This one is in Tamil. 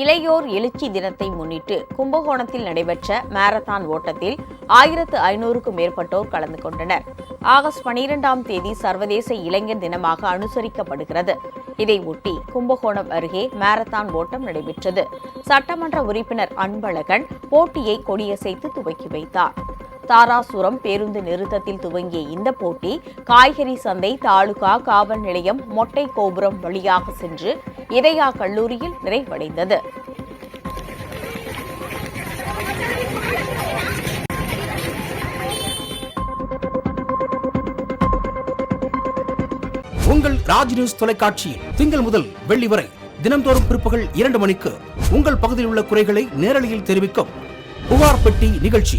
இளையோர் எழுச்சி தினத்தை முன்னிட்டு கும்பகோணத்தில் நடைபெற்ற மாரத்தான் ஓட்டத்தில் ஆயிரத்து ஐநூறுக்கும் மேற்பட்டோர் கலந்து கொண்டனர். ஆகஸ்ட் பனிரெண்டாம் தேதி சர்வதேச இளைஞர் தினமாக அனுசரிக்கப்படுகிறது. இதையொட்டி கும்பகோணம் அருகே மாரத்தான் ஓட்டம் நடைபெற்றது. சட்டமன்ற உறுப்பினர் அன்பழகன் போட்டியை கொடியசைத்து துவக்கி வைத்தார். தாராசுரம் பேருந்து நிறுத்தத்தில் துவங்கிய இந்த போட்டி காய்கறி சந்தை தாலுகா காவல் நிலையம் மொட்டை கோபுரம் வழியாக சென்று இதயா கல்லூரியில் நிறைவடைந்தது. உங்கள் ராஜ் நியூஸ் தொலைக்காட்சியில் திங்கள் முதல் வெள்ளி வரை தினம்தோறும் பிற்பகல் இரண்டு மணிக்கு உங்கள் பகுதியில் உள்ள குறைகளை நேரலையில் தெரிவிக்கும் புகார் பெட்டி நிகழ்ச்சி.